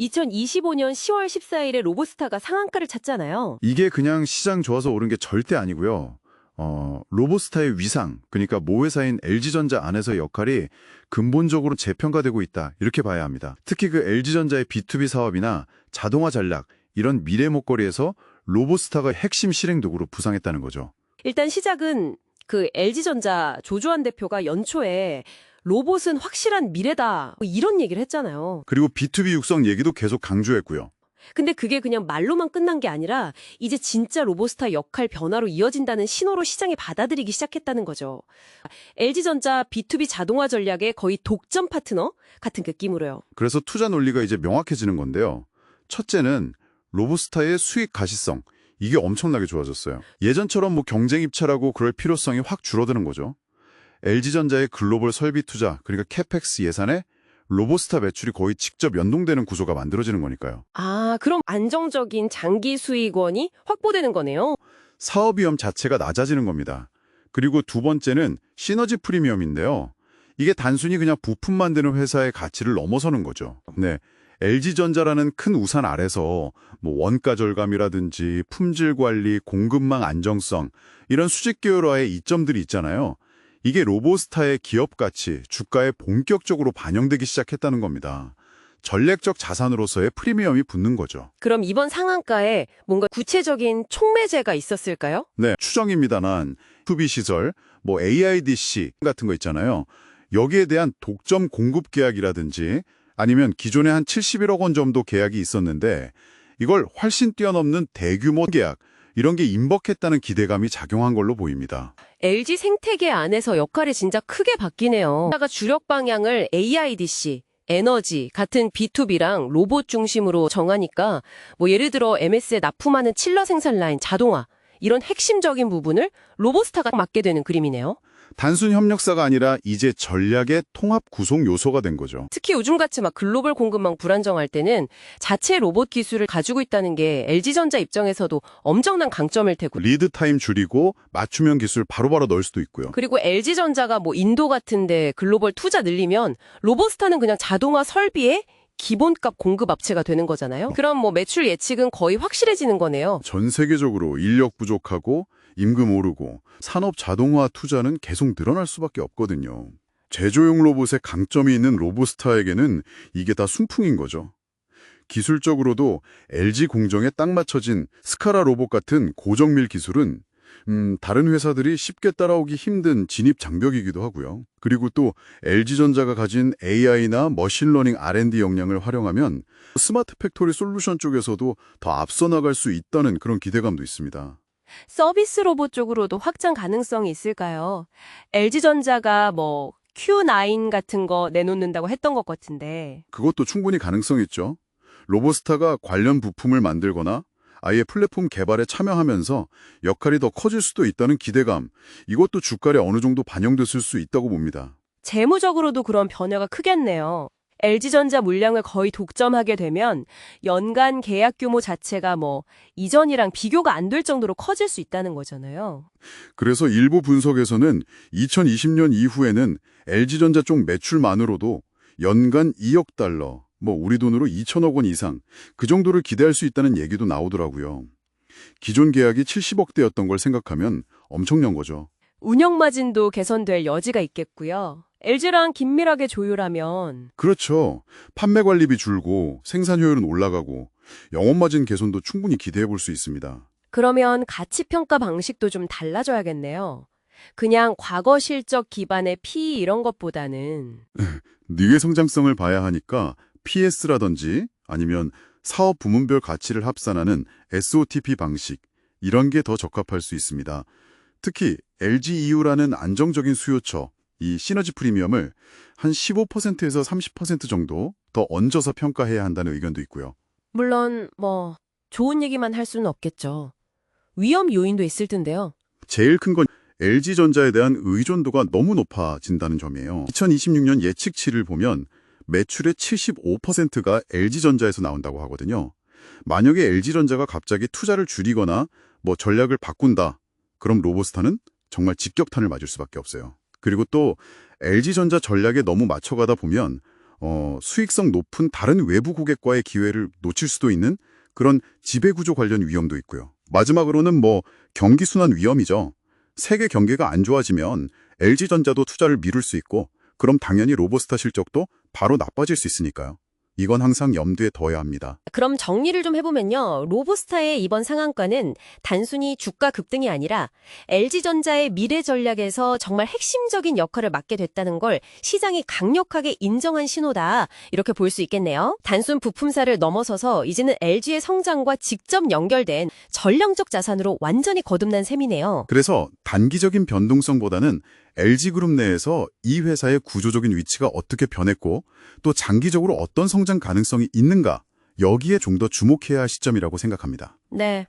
2025년 10월 14일에 로보스타가 상한가를 찼잖아요. 이게 그냥 시장 좋아서 오른 게 절대 아니고요. 어, 로보스타의 위상, 그러니까 모회사인 LG전자 안에서 역할이 근본적으로 재평가되고 있다. 이렇게 봐야 합니다. 특히 그 LG전자의 B2B 사업이나 자동화 전략, 이런 미래 목걸이에서 로보스타가 핵심 실행 도구로 부상했다는 거죠. 일단 시작은 그 LG전자 조주환 대표가 연초에 로봇은 확실한 미래다 뭐 이런 얘기를 했잖아요. 그리고 B2B 육성 얘기도 계속 강조했고요. 근데 그게 그냥 말로만 끝난 게 아니라 이제 진짜 로보스타 역할 변화로 이어진다는 신호로 시장이 받아들이기 시작했다는 거죠. LG전자 B2B 자동화 전략의 거의 독점 파트너 같은 느낌으로요. 그래서 투자 논리가 이제 명확해지는 건데요. 첫째는 로보스타의 수익 가시성. 이게 엄청나게 좋아졌어요. 예전처럼 뭐 경쟁 입찰하고 그럴 필요성이 확 줄어드는 거죠. LG전자의 글로벌 설비 투자, 그러니까 캐펙스 예산에 로보스타 매출이 거의 직접 연동되는 구조가 만들어지는 거니까요. 아, 그럼 안정적인 장기 수익원이 확보되는 거네요. 사업 위험 자체가 낮아지는 겁니다. 그리고 두 번째는 시너지 프리미엄인데요. 이게 단순히 그냥 부품 만드는 회사의 가치를 넘어서는 거죠. 네. LG전자라는 큰 우산 아래서 뭐 원가 절감이라든지 품질 관리, 공급망 안정성 이런 수직 계열화의 이점들이 있잖아요. 이게 로보스타의 기업 가치, 주가에 본격적으로 반영되기 시작했다는 겁니다. 전략적 자산으로서의 프리미엄이 붙는 거죠. 그럼 이번 상한가에 뭔가 구체적인 촉매제가 있었을까요? 네, 추정입니다만 투비 시설, 뭐 AIDC 같은 거 있잖아요. 여기에 대한 독점 공급 계약이라든지 아니면 기존에 한 71억 원 정도 계약이 있었는데 이걸 훨씬 뛰어넘는 대규모 계약 이런 게 임박했다는 기대감이 작용한 걸로 보입니다. LG 생태계 안에서 역할이 진짜 크게 바뀌네요. 하나가 주력 방향을 AIDC, 에너지 같은 B2B랑 로봇 중심으로 정하니까 뭐 예를 들어 MS에 납품하는 칠러 생산 라인, 자동화 이런 핵심적인 부분을 로보스타가 맡게 되는 그림이네요. 단순 협력사가 아니라 이제 전략의 통합 구성 요소가 된 거죠. 특히 요즘같이 막 글로벌 공급망 불안정할 때는 자체 로봇 기술을 가지고 있다는 게 LG전자 입장에서도 엄청난 강점일 테고 리드 타임 줄이고 맞춤형 기술 바로바로 넣을 수도 있고요. 그리고 LG전자가 뭐 인도 같은데 글로벌 투자 늘리면 로보스타는 그냥 자동화 설비에 기본값 공급 업체가 되는 거잖아요. 그럼 뭐 매출 예측은 거의 확실해지는 거네요. 전 세계적으로 인력 부족하고 임금 오르고 산업 자동화 투자는 계속 늘어날 수밖에 없거든요. 제조용 로봇에 강점이 있는 로보스타에게는 이게 다 순풍인 거죠. 기술적으로도 LG 공정에 딱 맞춰진 스카라 로봇 같은 고정밀 기술은 음, 다른 회사들이 쉽게 따라오기 힘든 진입 장벽이기도 하고요. 그리고 또 LG전자가 가진 AI나 머신러닝 R&D 역량을 활용하면 스마트 팩토리 솔루션 쪽에서도 더 앞서 나갈 수 있다는 그런 기대감도 있습니다. 서비스 로봇 쪽으로도 확장 가능성이 있을까요? LG전자가 뭐 Q9 같은 거 내놓는다고 했던 것 같은데 그것도 충분히 가능성 있죠. 로보스타가 관련 부품을 만들거나 아예 플랫폼 개발에 참여하면서 역할이 더 커질 수도 있다는 기대감, 이것도 주가에 어느 정도 반영됐을 수 있다고 봅니다. 재무적으로도 그런 변화가 크겠네요. LG전자 물량을 거의 독점하게 되면 연간 계약 규모 자체가 뭐 이전이랑 비교가 안 될 정도로 커질 수 있다는 거잖아요. 그래서 일부 분석에서는 2020년 이후에는 LG전자 쪽 매출만으로도 연간 2억 달러, 뭐 우리 돈으로 2천억 원 이상 그 정도를 기대할 수 있다는 얘기도 나오더라고요. 기존 계약이 70억대였던 걸 생각하면 엄청난 거죠. 운영 마진도 개선될 여지가 있겠고요. LG랑 긴밀하게 조율하면 그렇죠. 판매 관리비 줄고 생산 효율은 올라가고 영업 마진 개선도 충분히 기대해 볼 수 있습니다. 그러면 가치 평가 방식도 좀 달라져야겠네요. 그냥 과거 실적 기반의 P 이런 것보다는 뉘의 성장성을 봐야 하니까 PS라든지 아니면 사업 부문별 가치를 합산하는 SOTP 방식 이런 게 더 적합할 수 있습니다. 특히 LGEU라는 안정적인 수요처, 이 시너지 프리미엄을 한 15%에서 30% 정도 더 얹어서 평가해야 한다는 의견도 있고요. 물론 뭐 좋은 얘기만 할 수는 없겠죠. 위험 요인도 있을 텐데요. 제일 큰 건 LG전자에 대한 의존도가 너무 높아진다는 점이에요. 2026년 예측치를 보면 매출의 75%가 LG전자에서 나온다고 하거든요. 만약에 LG전자가 갑자기 투자를 줄이거나 뭐 전략을 바꾼다. 그럼 로보스타는 정말 직격탄을 맞을 수밖에 없어요. 그리고 또 LG전자 전략에 너무 맞춰가다 보면 어, 수익성 높은 다른 외부 고객과의 기회를 놓칠 수도 있는 그런 지배구조 관련 위험도 있고요. 마지막으로는 뭐 경기순환 위험이죠. 세계 경기가 안 좋아지면 LG전자도 투자를 미룰 수 있고 그럼 당연히 로보스타 실적도 바로 나빠질 수 있으니까요. 이건 항상 염두에 둬야 합니다. 그럼 정리를 좀 해보면요. 로보스타의 이번 상한가는 단순히 주가 급등이 아니라 LG전자의 미래 전략에서 정말 핵심적인 역할을 맡게 됐다는 걸 시장이 강력하게 인정한 신호다. 이렇게 볼 수 있겠네요. 단순 부품사를 넘어서서 이제는 LG의 성장과 직접 연결된 전략적 자산으로 완전히 거듭난 셈이네요. 그래서 단기적인 변동성보다는 LG그룹 내에서 이 회사의 구조적인 위치가 어떻게 변했고 또 장기적으로 어떤 성장 가능성이 있는가 여기에 좀 더 주목해야 할 시점이라고 생각합니다. 네.